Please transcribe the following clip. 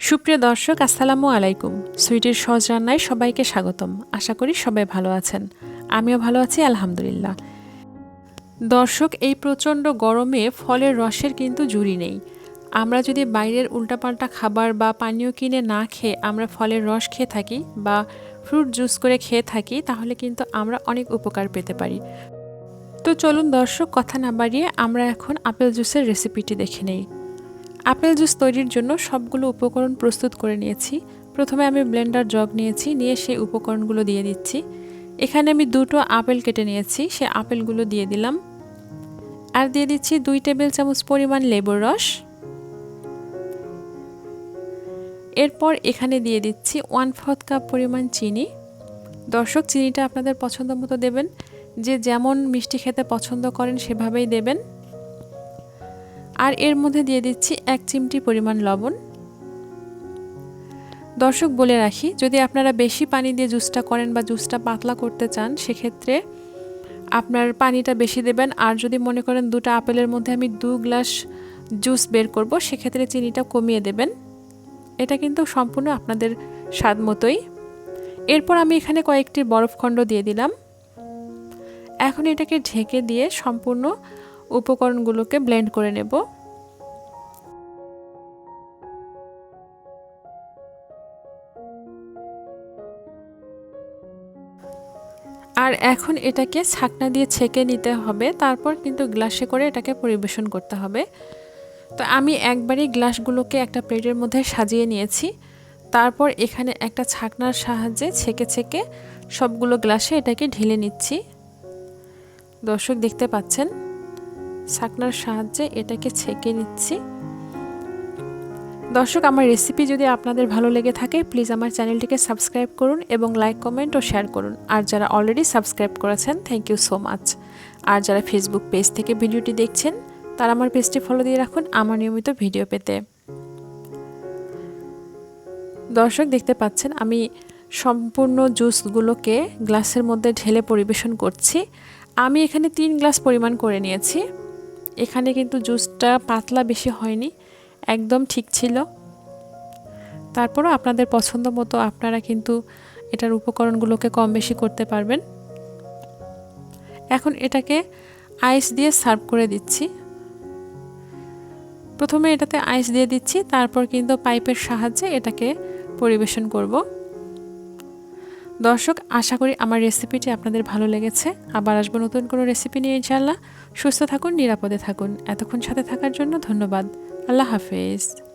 সুপ্রিয় দর্শক, আসসালামু আলাইকুম। সুইটের সহজ রান্নায় সবাইকে স্বাগতম। আশা করি সবাই ভালো আছেন। আমিও ভালো আছি, আলহামদুলিল্লাহ। দর্শক, এই প্রচণ্ড গরমে ফলের রসের কিন্তু জুড়ি নেই। আমরা যদি বাইরের উল্টাপাল্টা খাবার বা পানীয় কিনে না খেয়ে আমরা ফলের রস খেয়ে থাকি বা ফ্রুট জুস করে খেয়ে থাকি, তাহলে কিন্তু আমরা অনেক উপকার পেতে পারি। তো চলুন দর্শক, কথা না বাড়িয়ে আমরা এখন আপেল জুসের রেসিপিটি দেখে নেই। আপেল জুস তৈরির জন্য সবগুলো উপকরণ প্রস্তুত করে নিয়েছি। প্রথমে আমি ব্লেন্ডার জগ নিয়েছি, নিয়ে সেই উপকরণগুলো দিয়ে দিচ্ছি। এখানে আমি দুটো আপেল কেটে নিয়েছি, সে আপেলগুলো দিয়ে দিলাম। আর দিয়ে দিচ্ছি দুই টেবিল চামচ পরিমাণ লেবুর রস। এরপর এখানে দিয়ে দিচ্ছি ওয়ান ফোর্থ কাপ পরিমাণ চিনি। দর্শক, চিনিটা আপনাদের পছন্দ মতো দেবেন। যে যেমন মিষ্টি খেতে পছন্দ করেন, সেভাবেই দেবেন। আর এর মধ্যে দিয়ে দিচ্ছি এক চিমটি পরিমাণ লবণ। দর্শক বলে রাখি, যদি আপনারা বেশি পানি দিয়ে জুসটা করেন বা জুসটা পাতলা করতে চান, সেক্ষেত্রে আপনার পানিটা বেশি দেবেন। আর যদি মনে করেন দুটো আপেলের মধ্যে আমি দু গ্লাস জুস বের করব, সেক্ষেত্রে চিনিটা কমিয়ে দেবেন। এটা কিন্তু সম্পূর্ণ আপনাদের স্বাদ মতোই। এরপর আমি এখানে কয়েকটি বরফখণ্ড দিয়ে দিলাম। এখন এটাকে ঢেকে দিয়ে সম্পূর্ণ উপকরণগুলোকে ব্লেন্ড করে নেব। আর এখন এটাকে ছাকনা দিয়ে ছেঁকে নিতে হবে, তারপর কিন্তু গ্লাসে করে এটাকে পরিবেশন করতে হবে। তো আমি একবারই গ্লাসগুলোকে একটা প্লেটের মধ্যে সাজিয়ে নিয়েছি। তারপর এখানে একটা ছাকনার সাহায্যে ছেঁকে ছেঁকে সবগুলো গ্লাসে এটাকে ঢেলে নিচ্ছি। দর্শক দেখতে পাচ্ছেন? ছাকনার সাহায্যে এটাকে ছেঁকে নিচ্ছি। দর্শক, আমার রেসিপি যদি আপনাদের ভালো লেগে থাকে প্লিজ আমার চ্যানেলটিকে সাবস্ক্রাইব করুন এবং লাইক কমেন্ট ও শেয়ার করুন। আর যারা অলরেডি সাবস্ক্রাইব করেছেন থ্যাংক ইউ সো মাচ আর যারা ফেসবুক পেজ থেকে ভিডিওটি দেখছেন, তারা আমার পেজটি ফলো দিয়ে রাখুন আমার নিয়মিত ভিডিও পেতে। দর্শক, দেখতে পাচ্ছেন, আমি সম্পূর্ণ জুসগুলোকে গ্লাসের মধ্যে ঢেলে পরিবেশন করছি। আমি এখানে তিন গ্লাস পরিমাণ করে নিয়েছি। এখানে কিন্তু জুসটা পাতলা বেশি হয়নি, একদম ঠিক ছিল। তারপরও আপনাদের পছন্দ মতো আপনারা কিন্তু এটার উপকরণগুলোকে কম বেশি করতে পারবেন। এখন এটাকে আইস দিয়ে সার্ভ করে দিচ্ছি। প্রথমে এটাতে আইস দিয়ে দিচ্ছি, তারপর কিন্তু পাইপের সাহায্যে এটাকে পরিবেশন করব। দর্শক, আশা করি আমার রেসিপিটি আপনাদের ভালো লেগেছে। আবার আসব নতুন কোনো রেসিপি নিয়ে ইনশাল্লাহ সুস্থ থাকুন, নিরাপদে থাকুন। এতক্ষণ সাথে থাকার জন্য ধন্যবাদ। আল্লাহ হাফেজ।